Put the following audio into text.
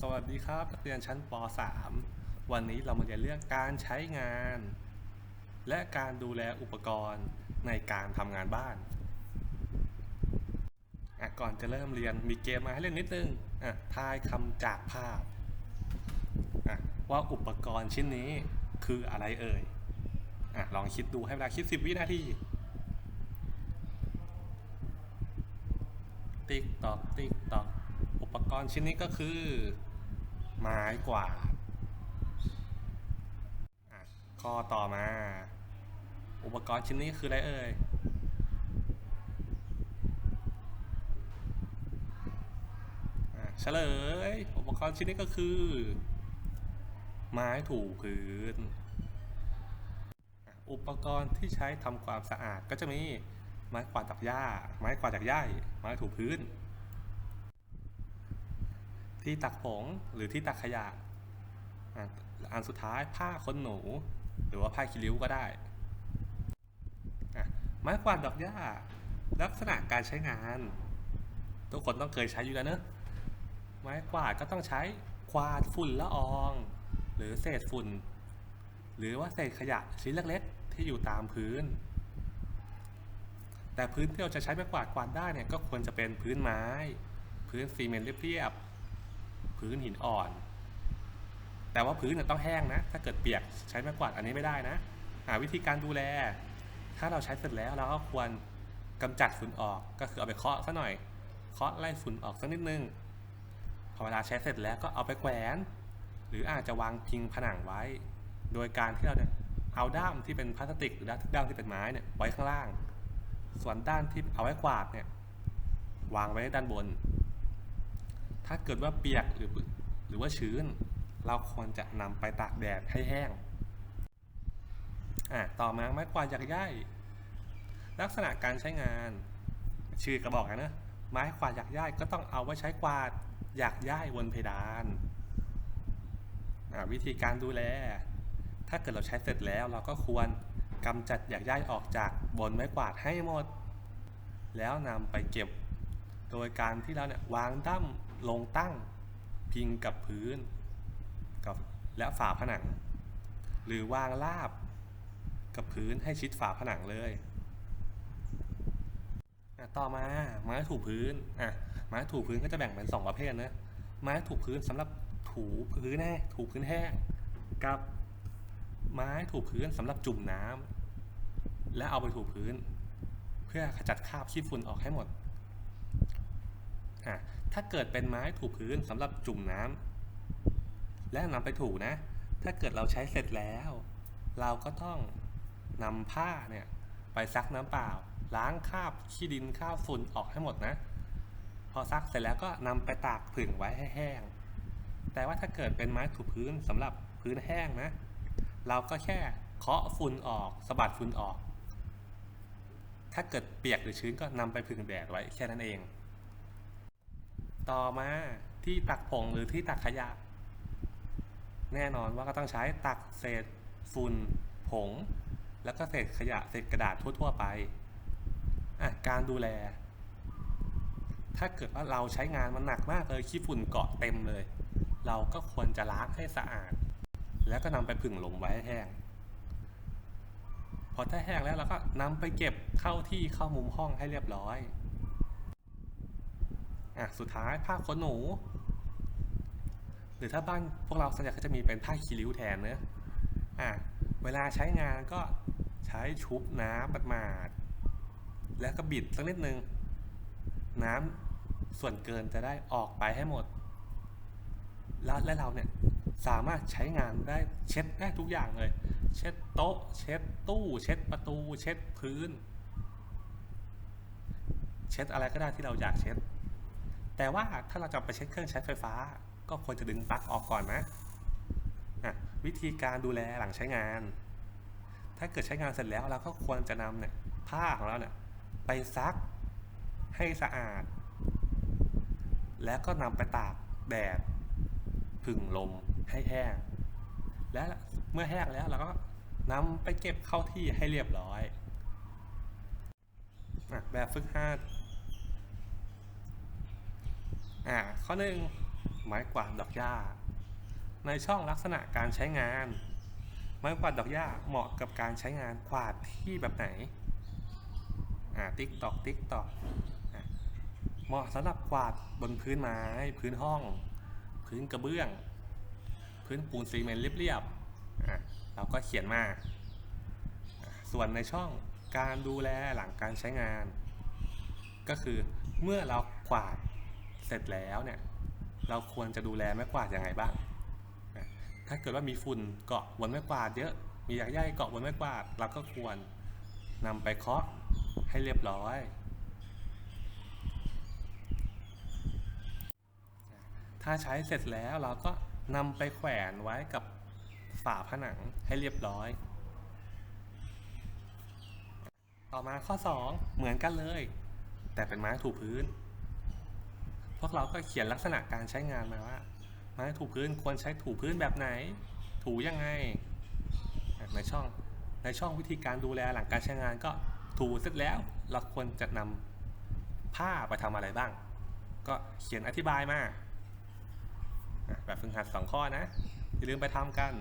สวัสดีครับนักเรียนชั้นป .3 วันนี้เรามาเรียนเรื่องการใช้งาน และการดูแลอุปกรณ์ในการทำงานบ้านก่อนจะเริ่มเรียนมีเกมมาให้เล่นนิดนึงอะทายคำจากภาพอะว่าอุปกรณ์ชิ้นนี้คืออะไรเอ่ยอะลองคิดดูให้เวลาคิด 10 วินาทีติ๊กตอกติ๊กตอก อุปกรณ์ชิ้นนี้ก็คือ ไม้กวาดข้อต่อมา อุปกรณ์ชิ้นนี้คืออะไรเอ่ยเฉลย อุปกรณ์ชิ้นนี้ก็คือ ไม้ถูพื้น อุปกรณ์ที่ใช้ทำความสะอาดก็จะมีไม้กวาดจากหญ้า ไม้กวาดจากหญ้าไม้ถูพื้น ที่ตักผงหรือที่ตักขยะอันสุดท้ายผ้าขนหนู หรือว่าผ้าคีริ้วก็ได้ ไม้กวาดดอกหญ้า ลักษณะการใช้งาน ทุกคนต้องเคยใช้อยู่แล้วเนอะไม้กวาดก็ต้องใช้กวาดฝุ่นละออง หรือเศษฝุ่น หรือว่าเศษขยะชิ้นเล็กๆ ที่อยู่ตามพื้น แต่พื้นที่เราจะใช้ไม้กวาดกวาดได้เนี่ยก็ควรจะเป็นพื้นไม้ พื้นซีเมนต์เรียบๆ พื้นหินอ่อน แต่ว่าพื้นต้องแห้งนะ ถ้าเกิดเปียกใช้ไม้กวาดอันนี้ไม่ได้นะ หาวิธีการดูแล ถ้าเราใช้เสร็จแล้วเราก็ควรกำจัดฝุ่นออกก็คือเอาไปเคาะซะหน่อย เคาะไล่ฝุ่นออกสักนิดนึง พอเวลาใช้เสร็จแล้วก็เอาไปแขวน หรืออาจจะวางพิงผนังไว้ โดยการที่เราเนี่ยเอาด้ามที่เป็นพลาสติก หรือด้ามที่เป็นไม้เนี่ยไว้ข้างล่าง ส่วนด้านที่เอาไว้กวาดเนี่ยวางไว้ด้านบน ถ้าเกิดว่าเปียกหรือหรือว่าชื้น เราควรจะนำไปตากแดดให้แห้งอะต่อมาไม้กวาดหยักใยลักษณะการใช้งาน ชื่อกระบอกนะไม้กวาดหยักใยก็ต้องเอาไว้ใช้กวาดหยักใยบนเพดานอะวิธีการดูแล ถ้าเกิดเราใช้เสร็จแล้วเราก็ควรกำจัดหยักใยออกจากบนไม้กวาดให้หมด แล้วนำไปเก็บ โดยการที่เราเนี่ยวางดั้ม ลงตั้งพิงกับพื้นกับและฝาผนัง หรือวางราบกับพื้นให้ชิดฝาผนังเลยต่อมาไม้ถูพื้นอะไม้ถูพื้นก็จะแบ่งเป็นสองประเภทนะไม้ถูพื้นสำหรับถูพื้นแห้งถูพื้นแห้งกับไม้ถูพื้นสำหรับจุ่มน้ำและเอาไปถูพื้น เพื่อขจัดคราบขี้ฝุ่นออกให้หมด อะถ้าเกิดเป็นไม้ถูพื้นสำหรับจุ่มน้ำและนำไปถูนะ ถ้าเกิดเราใช้เสร็จแล้ว เราก็ต้องนำผ้าเนี่ยไปซักน้ำเปล่า ล้างคราบขี้ดินคราบฝุ่นออกให้หมดนะ พอซักเสร็จแล้วก็นำไปตากผึ่งไว้ให้แห้ง แต่ว่าถ้าเกิดเป็นไม้ถูพื้นสำหรับพื้นแห้งนะ เราก็แค่เคาะฝุ่นออกสะบัดฝุ่นออก ถ้าเกิดเปียกหรือชื้นก็นำไปพึ่งแดดไว้แค่นั้นเอง ต่อมาที่ตักผงหรือที่ตักขยะ แน่นอนว่าก็ต้องใช้ตักเศษฝุ่นผง แล้วก็เศษขยะเศษกระดาษทั่ว ๆ ไปอะการดูแล ถ้าเกิดว่าเราใช้งานมันหนักมากเลยขี้ฝุ่นเกาะเต็มเลย เราก็ควรจะล้างให้สะอาด แล้วก็นำไปผึ่งลมไว้ให้แห้งพอถ้าแห้งแล้วเราก็นำไปเก็บเข้าที่เข้ามุมห้องให้เรียบร้อย อะสุดท้ายผ้าขนหนู หรือถ้าบ้านพวกเราส่วนใหญ่ก็จะมีเป็นผ้าคีริ้วแทนเนอะอะเวลาใช้งานก็ใช้ชุบน้ำปัดมาดแล้วก็บิดสักนิดนึง น้ำส่วนเกินจะได้ออกไปให้หมด แล้วและเราเนี่ยสามารถใช้งานได้เช็ดได้ทุกอย่างเลย เช็ดโต๊ะ เช็ดตู้ เช็ดประตู เช็ดพื้น เช็ดอะไรก็ได้ที่เราอยากเช็ด แต่ว่าถ้าเราจะไปเช็ดเครื่องใช้ไฟฟ้า ก็ควรจะดึงปลั๊กออกก่อนนะะวิธีการดูแลหลังใช้งาน ถ้าเกิดใช้งานเสร็จแล้วเราก็ควรจะนำเนี่ยผ้าของเราเนี่ยไปซักให้สะอาด แล้วก็นำไปตากแดดผึ่งลมให้แห้ง และเมื่อแห้งแล้วเราก็นำไปเก็บเข้าที่ให้เรียบร้อยอแบบฝึกหัด อ่าข้อหนึ่งไม้กวาดดอกหญ้า ในช่องลักษณะการใช้งาน ไม้กวาดดอกหญ้าเหมาะกับการใช้งานกวาดที่แบบไหนอ่าติ๊กตอกติ๊กตอกเหมาะสำหรับกวาดบนพื้นไม้พื้นห้อง พื้นกระเบื้อง พื้นปูนซีเมนต์เรียบๆอะเราก็เขียนมา ส่วนในช่องการดูแลหลังการใช้งาน ก็คือเมื่อเรากวาด เสร็จแล้วเนี่ยเราควรจะดูแลไม้กวาดยังไงบ้าง ถ้าเกิดว่ามีฝุ่นเกาะบนไม้กวาดเยอะ มีหยากใยเกาะบนไม้กวาด เราก็ควรนำไปเคาะให้เรียบร้อย ถ้าใช้เสร็จแล้วเราก็นำไปแขวนไว้กับฝาผนังให้เรียบร้อย ต่อมาข้อ 2 เหมือนกันเลย แต่เป็นไม้ถูพื้น พวกเราก็เขียนลักษณะการใช้งานมาว่าไม้ถูพื้นควรใช้ถูพื้นแบบไหน ถูยังไง ในช่องในช่องวิธีการดูแลหลังการใช้งานก็ถูเสร็จแล้วเราควรจะนำผ้าไปทำอะไรบ้าง ก็เขียนอธิบายมาแบบฝึกหัดสองข้อนะ อย่าลืมไปทำกัน